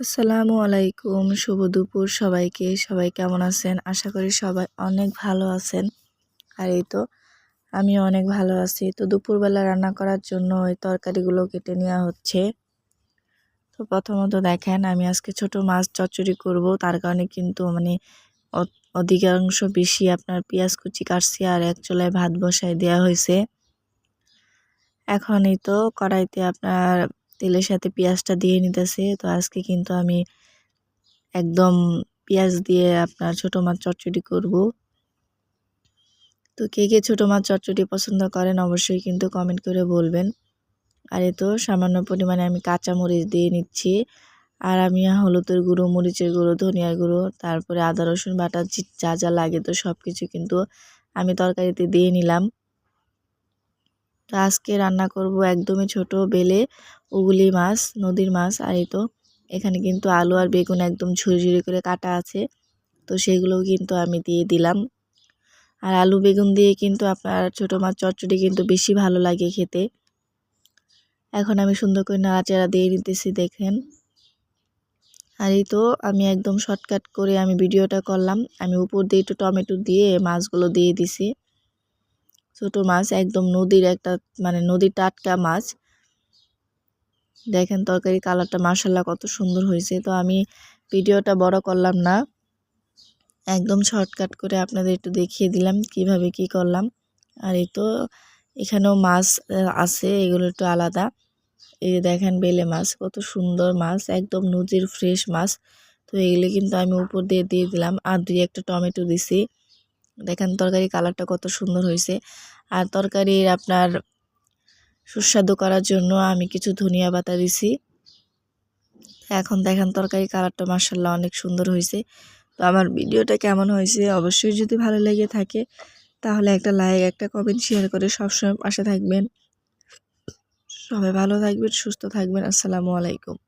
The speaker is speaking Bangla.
আসসালামু আলাইকুম, শুভ দুপুর সবাইকে। সবাই কেমন আছেন? আশা করি সবাই অনেক ভালো আছেন। আর এই তো আমি অনেক ভালো আছি। তো দুপুরবেলা রান্না করার জন্য ওই তরকারিগুলো কেটে নেওয়া হচ্ছে। তো প্রথমত দেখেন, আমি আজকে ছোট মাছ চচ্চড়ি করব। তার কারণে কিন্তু মানে অধিকাংশ বেশি আপনার পেঁয়াজ কুচি কাটছি আর এক চুলায় ভাত বসায় দেওয়া হয়েছে। এখনই তো কড়াইতে আপনার তেলের সাথে পেঁয়াজটা দিয়ে নিতেছে। তো আজকে কিন্তু আমি একদম পেঁয়াজ দিয়ে আপনার ছোটো মাছ চটচটি করব। তো কে কে ছোটো মাছ চটচটি পছন্দ করেন অবশ্যই কিন্তু কমেন্ট করে বলবেন। আর এ তো সামান্য পরিমাণে আমি কাঁচা মরিচ দিয়ে নিচ্ছি। আর আমি হলুদের গুঁড়ো, মরিচের গুঁড়ো, ধনিয়ার গুঁড়ো, তারপরে আদা রসুন বাটা, যা যা লাগে তো সব কিছু কিন্তু আমি তরকারিতে দিয়ে নিলাম। তো আজকে রান্না করব একদমই ছোট বেলে উগুলি মাছ, নদীর মাছ, আর এই তো এখানে কিন্তু আলু আর বেগুন একদম ঝুড়ি ঝুড়ি করে কাটা আছে। তো সেগুলোও কিন্তু আমি দিয়ে দিলাম। আর আলু বেগুন দিয়ে কিন্তু আপনার ছোটো মাছ চচ্চড়ি কিন্তু বেশি ভালো লাগে খেতে। এখন আমি সুন্দর করে নাড়াচাড়া দিয়ে নিতেছি, দেখেন। আর এই তো আমি একদম শর্টকাট করে আমি ভিডিওটা করলাম। আমি উপর দিয়ে একটু টমেটো দিয়ে মাছগুলো দিয়ে দিছি। ছোট মাছ, একদম নদীর একটা মানে নদীর টাটকা মাছ। দেখেন তরকারি কালারটা মার্শাল্লাহ কত সুন্দর হয়েছে। তো আমি ভিডিওটা বড় করলাম না। একদম শর্টকাট করে আপনাদের একটু দেখিয়ে দিলাম কীভাবে কি করলাম। আর এই তো এখানেও মাছ আছে, এগুলো একটু আলাদা। এই যে দেখেন বেলে মাছ, কত সুন্দর মাছ, একদম নদীর ফ্রেশ মাছ। তো এগুলো কিন্তু আমি উপর দিয়ে দিয়ে দিলাম। আর দুই একটা টমেটো দিছি। দেখেন তরকারি কালারটা কত সুন্দর হয়েছে আর তরকারির আপনার সুস্বাদু করার জন্য আমি কিছু ধনিয়া পাতা দিছি। এখন দেখেন তরকারি কালারটা মার্শাল্লাহ অনেক সুন্দর হয়েছে তো আমার ভিডিওটা কেমন হয়েছে অবশ্যই যদি ভালো লেগে থাকে, তাহলে একটা লাইক, একটা কমেন্ট শেয়ার করে সবসময় পাশে থাকবেন। সবাই ভালো থাকবেন, সুস্থ থাকবেন। আসসালামু আলাইকুম।